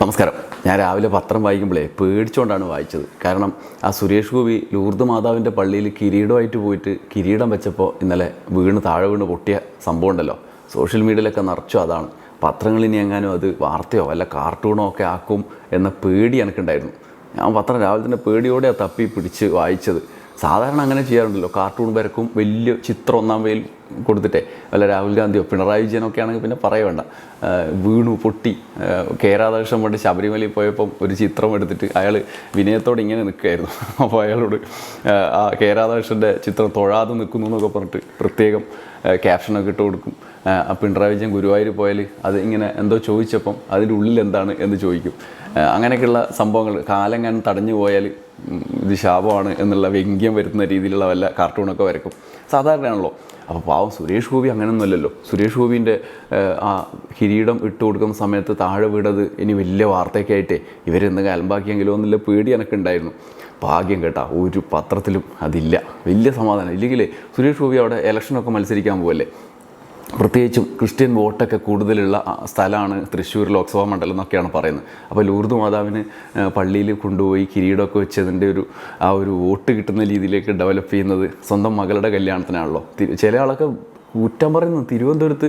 നമസ്കാരം. ഞാൻ രാവിലെ പത്രം വായിക്കുമ്പോഴേ പേടിച്ചുകൊണ്ടാണ് വായിച്ചത്. കാരണം ആ സുരേഷ് ഗോപി ലൂർദ് മാതാവിന്റെ പള്ളിയിൽ കിരീടമായിട്ട് പോയിട്ട് കിരീടം വെച്ചപ്പോൾ ഇന്നലെ വീണ് താഴെ വീണ് പൊട്ടിയ സംഭവം ഉണ്ടല്ലോ. സോഷ്യൽ മീഡിയയിലൊക്കെ നിറച്ചു അതാണ്. പത്രങ്ങൾ ഇനി എങ്ങാനും അത് വാർത്തയോ അല്ല കാർട്ടൂണോ ഒക്കെ ആക്കും എന്ന പേടി എനിക്കുണ്ടായിരുന്നു. ഞാൻ പത്രം രാവിലെ തന്നെ പേടിയോടെ തപ്പി പിടിച്ച് വായിച്ചത്. സാധാരണ അങ്ങനെ ചെയ്യാറുണ്ടല്ലോ. കാർട്ടൂൺ വരക്കും വലിയ ചിത്രം ഒന്നാം വെയിൽ കൊടുത്തിട്ടേ. അല്ല രാഹുൽ ഗാന്ധിയോ പിണറായി വിജയനൊക്കെ ആണെങ്കിൽ പിന്നെ പറയണ്ട വീണു പൊട്ടി കെ രാധാകൃഷ്ണൻ പണ്ട് ശബരിമലയിൽ പോയപ്പം ഒരു ചിത്രം എടുത്തിട്ട് അയാൾ വിനയത്തോടെ ഇങ്ങനെ നിൽക്കുകയായിരുന്നു. അപ്പോൾ അയാളോട് ആ, കെ രാധാകൃഷ്ണന്റെ ചിത്രം തൊഴാതെ നിൽക്കുന്നു എന്നൊക്കെ പറഞ്ഞിട്ട് പ്രത്യേകം ക്യാപ്ഷനൊക്കെ ഇട്ട് കൊടുക്കും. പിണറായി വിജയൻ ഗുരുവായൂർ പോയാൽ അത് ഇങ്ങനെ എന്തോ ചോദിച്ചപ്പം അതിന്റെ ഉള്ളിൽ എന്താണ് എന്ന് ചോദിക്കും. അങ്ങനെയൊക്കെയുള്ള സംഭവങ്ങൾ കാലം ഞാൻ തടഞ്ഞു പോയാൽ ഇത് ശാപമാണ് എന്നുള്ള വ്യംഗ്യം വരുത്തുന്ന രീതിയിലുള്ള വല്ല കാർട്ടൂണൊക്കെ വരക്കും സാധാരണയാണല്ലോ. അപ്പോൾ പാവം സുരേഷ് ഗോപി അങ്ങനെയൊന്നുമല്ലല്ലോ സുരേഷ് ഗോപിന്റെ ആ കിരീടം ഇട്ട് കൊടുക്കുന്ന സമയത്ത് താഴെ വിടത് ഇനി വലിയ വാർത്തയൊക്കെ ആയിട്ടേ ഇവരെന്തെങ്കിലും അലമ്പാക്കിയെങ്കിലോ എന്നുള്ള പേടി എനിക്കുണ്ടായിരുന്നു. ഭാഗ്യം കേട്ടാ ഒരു പത്രത്തിലും അതില്ല. വലിയ സമാധാനം. ഇല്ലെങ്കിൽ സുരേഷ് ഗോപി അവിടെ ഇലക്ഷനൊക്കെ മത്സരിക്കാൻ പോവല്ലേ? പ്രത്യേകിച്ചും ക്രിസ്ത്യൻ വോട്ടൊക്കെ കൂടുതലുള്ള സ്ഥലമാണ് തൃശ്ശൂർ ലോക്സഭാ മണ്ഡലം എന്നൊക്കെയാണ് പറയുന്നത്. അപ്പോൾ ലൂർദ് മാതാവിന് പള്ളിയിൽ കൊണ്ടുപോയി കിരീടമൊക്കെ വെച്ചതിന്റെ ഒരു ആ ഒരു വോട്ട് കിട്ടുന്ന രീതിയിലേക്ക് ഡെവലപ്പ് ചെയ്യുന്നത് സ്വന്തം മകളുടെ കല്യാണത്തിനാണല്ലോ. ചില ആളൊക്കെ കുറ്റം തിരുവനന്തപുരത്ത്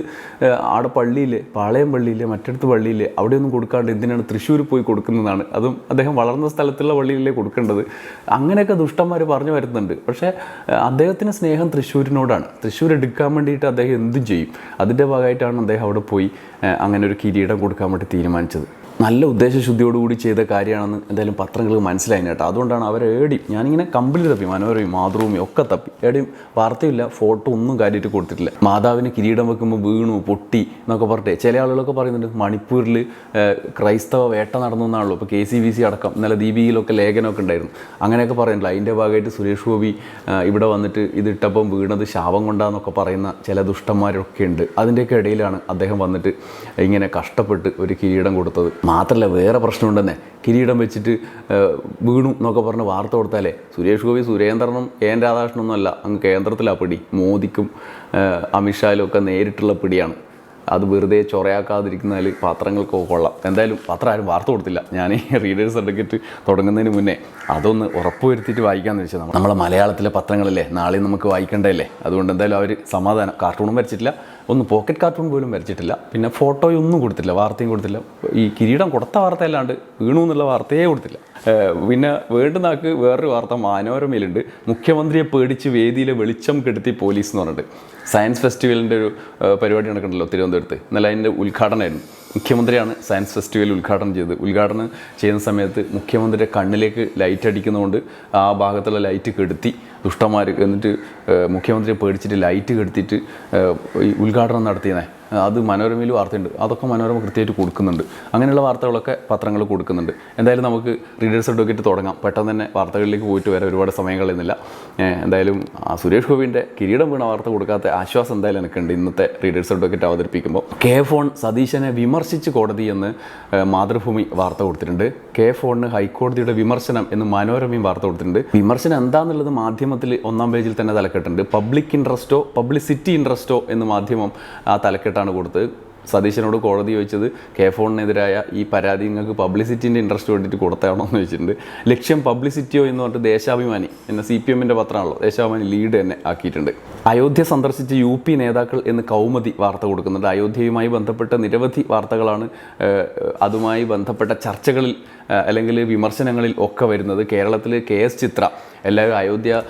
ആടെ പള്ളിയിൽ പാളയം പള്ളിയിൽ മറ്റടുത്ത് പള്ളിയിൽ അവിടെയൊന്നും കൊടുക്കാണ്ട് എന്തിനാണ് തൃശ്ശൂർ പോയി കൊടുക്കുന്നതാണ്. അതും അദ്ദേഹം വളർന്ന സ്ഥലത്തുള്ള പള്ളിയിലേ കൊടുക്കേണ്ടത്. അങ്ങനെയൊക്കെ ദുഷ്ടന്മാർ പറഞ്ഞു വരുന്നുണ്ട്. പക്ഷേ അദ്ദേഹത്തിന് സ്നേഹം തൃശ്ശൂരിനോടാണ്. തൃശ്ശൂർ എടുക്കാൻ വേണ്ടിയിട്ട് അദ്ദേഹം എന്തും ചെയ്യും. അതിന്റെ ഭാഗമായിട്ടാണ് അദ്ദേഹം അവിടെ പോയി അങ്ങനെ ഒരു കിരീടം കൊടുക്കാൻ വേണ്ടി തീരുമാനിച്ചത്. നല്ല ഉദ്ദേശശുദ്ധിയോടുകൂടി ചെയ്ത കാര്യമാണെന്ന് എന്തായാലും പത്രങ്ങൾ മനസ്സിലായി കേട്ടോ. അതുകൊണ്ടാണ് അവർ ഏടി. ഞാനിങ്ങനെ കമ്പിളി തപ്പി. മനോരമയും മാതൃഭൂമിയും ഒക്കെ തപ്പി. എവിടെയും വാർത്തയില്ല ഫോട്ടോ ഒന്നും കാര്യമായിട്ട് കൊടുത്തിട്ടില്ല. മാതാവിന് കിരീടം വെക്കുമ്പോൾ വീണു പൊട്ടി എന്നൊക്കെ പറഞ്ഞിട്ട് ചില ആളുകളൊക്കെ പറയുന്നുണ്ട്. മണിപ്പൂരിൽ ക്രൈസ്തവ വേട്ട നടന്നു എന്നാണല്ലോ. ഇപ്പോൾ കെ സി ബി സി അടക്കം നല്ല ദീപികയിലൊക്കെ ലേഖനമൊക്കെ ഉണ്ടായിരുന്നു. അങ്ങനെയൊക്കെ പറയുന്നുണ്ട്. അതിന്റെ ഭാഗമായിട്ട് സുരേഷ് ഗോപി ഇവിടെ വന്നിട്ട് ഇതിട്ടപ്പം വീണത് ശാപം കൊണ്ടാന്നൊക്കെ പറയുന്ന ചില ദുഷ്ടന്മാരൊക്കെ ഉണ്ട്. അതിന്റെയൊക്കെ ഇടയിലാണ് അദ്ദേഹം വന്നിട്ട് ഇങ്ങനെ കഷ്ടപ്പെട്ട് ഒരു കിരീടം കൊടുത്തത്. മാത്രമല്ല വേറെ പ്രശ്നമുണ്ടെന്നേ. കിരീടം വെച്ചിട്ട് വീണു എന്നൊക്കെ പറഞ്ഞ് വാർത്ത കൊടുത്താലേ സുരേഷ് ഗോപി സുരേന്ദ്രനും എൻ രാധാകൃഷ്ണനും അല്ല അങ്ങ് കേന്ദ്രത്തിലാ പിടി. മോദിക്കും അമിത്ഷായിലും ഒക്കെ നേരിട്ടുള്ള പിടിയാണ്. അത് വെറുതെ ചൊറയാക്കാതിരിക്കുന്നതിൽ പത്രങ്ങൾക്കൊക്കെ കൊള്ളാം. എന്തായാലും പത്രം ആരും വാർത്ത കൊടുത്തില്ല. ഞാൻ ഈ റീഡേഴ്സ് സർട്ടിഫിക്കറ്റ് തുടങ്ങുന്നതിന് മുന്നേ. അതൊന്ന് ഉറപ്പുവരുത്തിയിട്ട് വായിക്കാമെന്ന് വെച്ചാൽ നമ്മളെ മലയാളത്തിലെ പത്രങ്ങളല്ലേ നാളെ നമുക്ക് വായിക്കണ്ടല്ലേ? അതുകൊണ്ട് എന്തായാലും അവർ സമാധാനം. കാർട്ടൂണും വരച്ചിട്ടില്ല. ഒന്ന് പോക്കറ്റ് കാർട്ടൂൺ പോലും വരച്ചിട്ടില്ല. പിന്നെ ഫോട്ടോയൊന്നും കൊടുത്തില്ല വാർത്തയും കൊടുത്തില്ല. ഈ കിരീടം കൊടുത്ത വാർത്തയല്ലാണ്ട് വീണു എന്നുള്ള വാർത്തയെ കൊടുത്തില്ല. പിന്നെ വേണ്ടുന്നാക്ക് വേറൊരു വാർത്ത മനോരമയിലുണ്ട്. മുഖ്യമന്ത്രിയെ പേടിച്ച് വേദിയിലെ വെളിച്ചം കെടുത്തി പോലീസ് എന്ന് പറഞ്ഞിട്ട്. സയൻസ് ഫെസ്റ്റിവലിന്റെ ഒരു പരിപാടി നടക്കുന്നുണ്ടല്ലോ തിരുവനന്തപുരത്ത്. ഇന്നലെ അതിന്റെ ഉദ്ഘാടനമായിരുന്നു. മുഖ്യമന്ത്രിയാണ് സയൻസ് ഫെസ്റ്റിവൽ ഉദ്ഘാടനം ചെയ്തത്. ഉദ്ഘാടനം ചെയ്യുന്ന സമയത്ത് മുഖ്യമന്ത്രിയുടെ കണ്ണിലേക്ക് ലൈറ്റ് അടിക്കുന്നതുകൊണ്ട് ആ ഭാഗത്തുള്ള ലൈറ്റ് കെടുത്തി. ദുഷ്ടന്മാർ എന്നിട്ട് മുഖ്യമന്ത്രിയെ പേടിച്ചിട്ട് ലൈറ്റ് കെടുത്തിട്ട് ഉദ്ഘാടനം നടത്തിയതേ അത് മനോരമയിൽ വാർത്തയുണ്ട്. അതൊക്കെ മനോരമ കൃത്യമായിട്ട് കൊടുക്കുന്നുണ്ട്. അങ്ങനെയുള്ള വാർത്തകളൊക്കെ പത്രങ്ങൾ കൊടുക്കുന്നുണ്ട്. എന്തായാലും നമുക്ക് റീഡേഴ്സ് അഡ്വക്കേറ്റ് തുടങ്ങാം. പെട്ടെന്ന് തന്നെ വാർത്തകളിലേക്ക് പോയിട്ട് വരെ ഒരുപാട് സമയം കളയുന്നില്ല എന്തായാലും ആ സുരേഷ് ഗോപിന്റെ കിരീടം വീണ വാർത്ത കൊടുക്കാത്ത ആശ്വാസം എന്തായാലും എനിക്കുണ്ട് ഇന്നത്തെ റീഡേഴ്സ് അഡ്വക്കേറ്റ് അവതരിപ്പിക്കുമ്പോൾ. കെ ഫോൺ സതീശനെ വിമർശിച്ച് കോടതി എന്ന് മാതൃഭൂമി വാർത്ത കൊടുത്തിട്ടുണ്ട്. കെ ഫോണിന് ഹൈക്കോടതിയുടെ വിമർശനം എന്ന് മനോരമയും വാർത്ത കൊടുത്തിട്ടുണ്ട്. വിമർശനം എന്താണെന്നുള്ളത് മാധ്യമത്തിൽ ഒന്നാം പേജിൽ തന്നെ തലക്കെട്ടുണ്ട്. പബ്ലിക് ഇൻട്രസ്റ്റോ പബ്ലിസിറ്റി ഇൻട്രസ്റ്റോ എന്ന് മാധ്യമം ആ തലക്കെട്ടാണ് കൊടുത്തത്. സതീശനോട് കോടതി ചോദിച്ചത് കെ ഫോണിനെതിരായ ഈ പരാതി നിങ്ങൾക്ക് പബ്ലിസിറ്റിന്റെ ഇൻട്രസ്റ്റ് വേണ്ടിയിട്ട് കൊടുത്താണോ? എന്ന് ചോദിച്ചിട്ടുണ്ട്. ലക്ഷ്യം പബ്ലിസിറ്റിയോ എന്ന് പറഞ്ഞിട്ട് ദേശാഭിമാനി എന്ന സി പി എമ്മിന്റെ പത്രമാണല്ലോ ദേശാഭിമാനി ലീഡ് തന്നെ ആക്കിയിട്ടുണ്ട്. അയോധ്യ സന്ദർശിച്ച് യു പി നേതാക്കൾ എന്ന് കൗമുദി വാർത്ത കൊടുക്കുന്നുണ്ട്. അയോധ്യയുമായി ബന്ധപ്പെട്ട നിരവധി വാർത്തകളാണ് അതുമായി ബന്ധപ്പെട്ട ചർച്ചകളിൽ അല്ലെങ്കിൽ വിമർശനങ്ങളിൽ ഒക്കെ വരുന്നത്. കേരളത്തിൽ കെ എസ് ചിത്ര എല്ലാവരും അയോധ്യ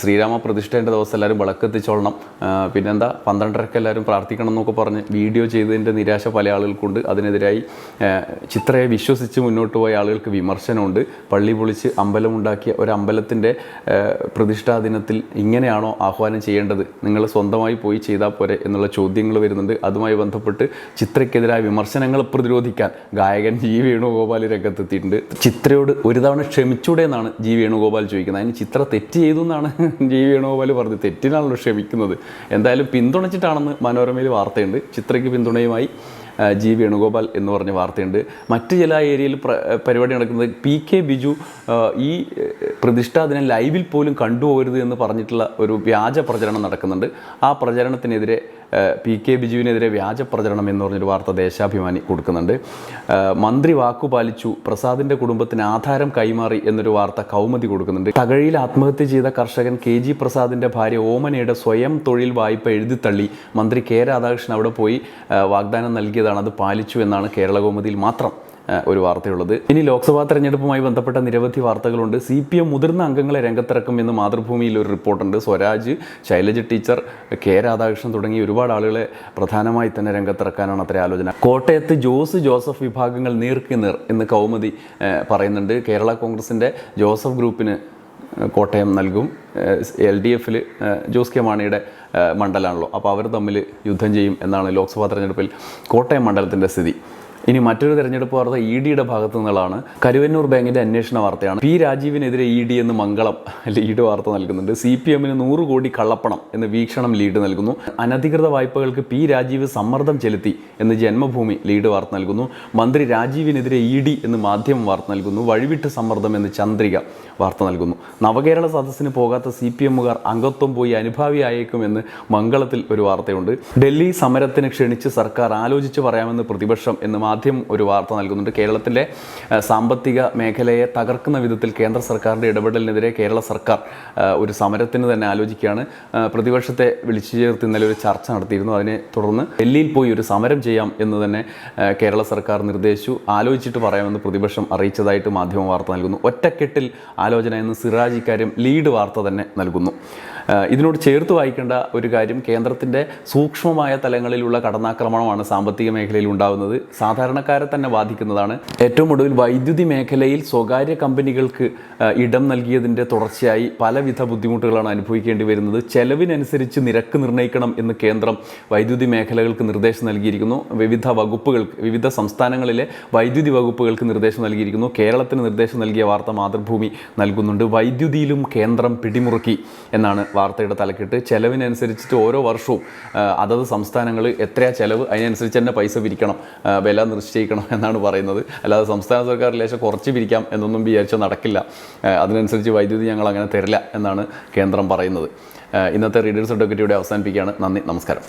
ശ്രീരാമ പ്രതിഷ്ഠേന്റെ ദിവസം എല്ലാവരും വിളക്കെത്തിച്ചോളണം. പിന്നെന്താ പന്ത്രണ്ടരക്ക് എല്ലാവരും പ്രാർത്ഥിക്കണം എന്നൊക്കെ പറഞ്ഞ് വീഡിയോ ചെയ്തതിന്റെ നിരാശ പല ആളുകൾക്കുണ്ട്. അതിനെതിരായി ചിത്രയെ വിശ്വസിച്ച് മുന്നോട്ട് പോയ ആളുകൾക്ക് വിമർശനമുണ്ട്. പള്ളി പൊളിച്ച് അമ്പലമുണ്ടാക്കിയ ഒരു അമ്പലത്തിന്റെ പ്രതിഷ്ഠാ ദിനത്തിൽ ഇങ്ങനെയാണോ ആഹ്വാനം ചെയ്യേണ്ടത്. നിങ്ങൾ സ്വന്തമായി പോയി ചെയ്താൽ പോരെ എന്നുള്ള ചോദ്യങ്ങൾ വരുന്നുണ്ട്. അതുമായി ബന്ധപ്പെട്ട് ചിത്രയ്ക്കെതിരായ വിമർശനങ്ങൾ പ്രതിരോധിക്കാൻ ഗായകൻ ജി വേണുഗോപാൽ രംഗത്തെത്തിയിട്ടുണ്ട്. ചിത്രയോട് ഒരു തവണ ക്ഷമിച്ചൂടെ എന്നാണ് ജി വേണുഗോപാൽ ചോദിക്കുന്നത്. അതിന് ചിത്ര തെറ്റ് ചെയ്തു എന്നാണ് ജി വേണുഗോപാൽ പറഞ്ഞത്. തെറ്റിനാണല്ലോ ക്ഷമിക്കുന്നത്. എന്തായാലും പിന്തുണച്ചിട്ടാണെന്ന് മനോരമയിൽ വാർത്തയുണ്ട്. ചിത്രയ്ക്ക് പിന്തുണയുമായി ജി വേണുഗോപാൽ എന്ന് പറഞ്ഞ വാർത്തയുണ്ട്. മറ്റ് ചില ഏരിയയിൽ പരിപാടി നടക്കുന്നത് പി കെ ബിജു ഈ പ്രതിഷ്ഠ അതിനെ ലൈവിൽ പോലും കണ്ടുപോകരുത് എന്ന് പറഞ്ഞിട്ടുള്ള ഒരു വ്യാജ പ്രചരണം നടക്കുന്നുണ്ട്. ആ പ്രചരണത്തിനെതിരെ പി കെ ബിജുവിനെതിരെ വ്യാജ പ്രചരണം എന്ന് പറഞ്ഞൊരു വാർത്ത ദേശാഭിമാനി കൊടുക്കുന്നുണ്ട്. മന്ത്രി വാക്കുപാലിച്ചു പ്രസാദിന്റെ കുടുംബത്തിന് ആധാരം കൈമാറി എന്നൊരു വാർത്ത കൗമതി കൊടുക്കുന്നുണ്ട്. തകഴിയിൽ ആത്മഹത്യ ചെയ്ത കർഷകൻ കെ ജി പ്രസാദിന്റെ ഭാര്യ ഓമനയുടെ സ്വയം തൊഴിൽ വായ്പ എഴുതിത്തള്ളി. മന്ത്രി കെ രാധാകൃഷ്ണൻ അവിടെ പോയി വാഗ്ദാനം നൽകിയതാണ് അത് പാലിച്ചു എന്നാണ് കേരള കൗമുദിയിൽ മാത്രം ഒരു വാർത്തയുള്ളത്. ഇനി ലോക്സഭാ തെരഞ്ഞെടുപ്പുമായി ബന്ധപ്പെട്ട നിരവധി വാർത്തകളുണ്ട്. സി പി എം മുതിർന്ന അംഗങ്ങളെ രംഗത്തിറക്കും എന്ന് മാതൃഭൂമിയിൽ ഒരു റിപ്പോർട്ടുണ്ട്. സ്വരാജ് ശൈലജ ടീച്ചർ കെ രാധാകൃഷ്ണൻ തുടങ്ങി ഒരുപാട് ആളുകളെ പ്രധാനമായി തന്നെ രംഗത്തിറക്കാനാണ് അത്ര ആലോചന. കോട്ടയത്ത് ജോസ് ജോസഫ് വിഭാഗങ്ങൾ നീർക്കി നീർ എന്ന് കൗമുദി പറയുന്നുണ്ട്. കേരള കോൺഗ്രസിന്റെ ജോസഫ് ഗ്രൂപ്പിന് കോട്ടയം നൽകും. എൽ ഡി എഫിൽ ജോസ് കെ മാണിയുടെ മണ്ഡലമാണല്ലോ അപ്പോൾ അവർ തമ്മിൽ യുദ്ധം ചെയ്യും എന്നാണ് ലോക്സഭാ തെരഞ്ഞെടുപ്പിൽ കോട്ടയം മണ്ഡലത്തിന്റെ സ്ഥിതി. ഇനി മറ്റൊരു തെരഞ്ഞെടുപ്പ് വാർത്ത ഇ ഡിയുടെ ഭാഗത്തു നിന്നുള്ളതാണ്. കരുവന്നൂർ ബാങ്കിന്റെ അന്വേഷണ വാർത്തയാണ്. പി രാജീവിനെതിരെ ഇ ഡി എന്ന് മംഗളം ലീഡ് വാർത്ത നൽകുന്നുണ്ട്. സി പി എമ്മിന് നൂറ് കോടി കള്ളപ്പണം എന്ന് വീക്ഷണം ലീഡ് നൽകുന്നു. അനധികൃത വായ്പകൾക്ക് പി രാജീവ് സമ്മർദ്ദം ചെലുത്തി എന്ന് ജന്മഭൂമി ലീഡ് വാർത്ത നൽകുന്നു. മന്ത്രി രാജീവിനെതിരെ ഇ ഡി എന്ന് മാധ്യമം വാർത്ത നൽകുന്നു. വഴിവിട്ട് സമ്മർദ്ദം എന്ന് ചന്ദ്രിക വാർത്ത നൽകുന്നു. നവകേരള സദസ്സിന് പോകാത്ത സി പി എമ്മുകാർ അംഗത്വം പോയി അനുഭാവിയായേക്കുമെന്ന് മംഗളത്തിൽ ഒരു വാർത്തയുണ്ട്. ഡൽഹി സമരത്തിന് ക്ഷണിച്ച് സർക്കാർ ആലോചിച്ച് പറയാമെന്ന് പ്രതിപക്ഷം എന്ന് മാധ്യമം ഒരു വാർത്ത നൽകുന്നുണ്ട്. കേരളത്തിലെ സാമ്പത്തിക മേഖലയെ തകർക്കുന്ന വിധത്തിൽ കേന്ദ്ര സർക്കാരിന്റെ ഇടപെടലിനെതിരെ കേരള സർക്കാർ ഒരു സമരത്തിന് തന്നെ ആലോചിക്കുകയാണ്. പ്രതിപക്ഷത്തെ വിളിച്ചു ചേർത്ത് ഇന്നലെ ഒരു ചർച്ച നടത്തിയിരുന്നു. അതിനെ തുടർന്ന് ഡൽഹിയിൽ പോയി ഒരു സമരം ചെയ്യാം എന്ന് തന്നെ കേരള സർക്കാർ നിർദ്ദേശിച്ചു. ആലോചിച്ചിട്ട് പറയാമെന്ന് പ്രതിപക്ഷം അറിയിച്ചതായിട്ട് മാധ്യമ വാർത്ത നൽകുന്നു. ഒറ്റക്കെട്ടിൽ ആലോചന എന്ന് സിറാജ് ഇക്കാര്യം ലീഡ് വാർത്ത തന്നെ നൽകുന്നു. ഇതിനോട് ചേർത്ത് വായിക്കേണ്ട ഒരു കാര്യം കേന്ദ്രത്തിന്റെ സൂക്ഷ്മമായ തലങ്ങളിലുള്ള കടന്നാക്രമണമാണ് സാമ്പത്തിക മേഖലയിൽ ഉണ്ടാകുന്നത് സാധാരണക്കാരെ തന്നെ ബാധിക്കുന്നതാണ്. ഏറ്റവും ഒടുവിൽ വൈദ്യുതി മേഖലയിൽ സ്വകാര്യ കമ്പനികൾക്ക് ഇടം നൽകിയതിന്റെ തുടർച്ചയായി പലവിധ ബുദ്ധിമുട്ടുകളാണ് അനുഭവിക്കേണ്ടി വരുന്നത്. ചെലവിനനുസരിച്ച് നിരക്ക് നിർണയിക്കണം എന്ന് കേന്ദ്രം വൈദ്യുതി മേഖലകൾക്ക് നിർദ്ദേശം നൽകിയിരിക്കുന്നു. വിവിധ വകുപ്പുകൾക്ക് വിവിധ സംസ്ഥാനങ്ങളിലെ വൈദ്യുതി വകുപ്പുകൾക്ക് നിർദ്ദേശം നൽകിയിരിക്കുന്നു. കേരളത്തിന് നിർദ്ദേശം നൽകിയ വാർത്ത മാതൃഭൂമി നൽകുന്നുണ്ട്. വൈദ്യുതിയിലും കേന്ദ്രം പിടിമുറുക്കി എന്നാണ് വാർത്തയുടെ തലക്കെട്ട് ചെലവിനനുസരിച്ചിട്ട് ഓരോ വർഷവും അതത് സംസ്ഥാനങ്ങൾ എത്രയാ ചെലവ് അതിനനുസരിച്ച് തന്നെ പൈസ പിരിക്കണം വില നിശ്ചയിക്കണം എന്നാണ് പറയുന്നത്. അല്ലാതെ സംസ്ഥാന സർക്കാർ ലേശം കുറച്ച് പിരിക്കാം എന്നൊന്നും വിചാരിച്ചാൽ നടക്കില്ല. അതിനനുസരിച്ച് വൈദ്യുതി ഞങ്ങൾ അങ്ങനെ തരില്ല എന്നാണ് കേന്ദ്രം പറയുന്നത്. ഇന്നത്തെ റീഡേഴ്സ് ഡെക്കറ്റിയുടെ അവസാനിപ്പിക്കുകയാണ്. നന്ദി നമസ്കാരം.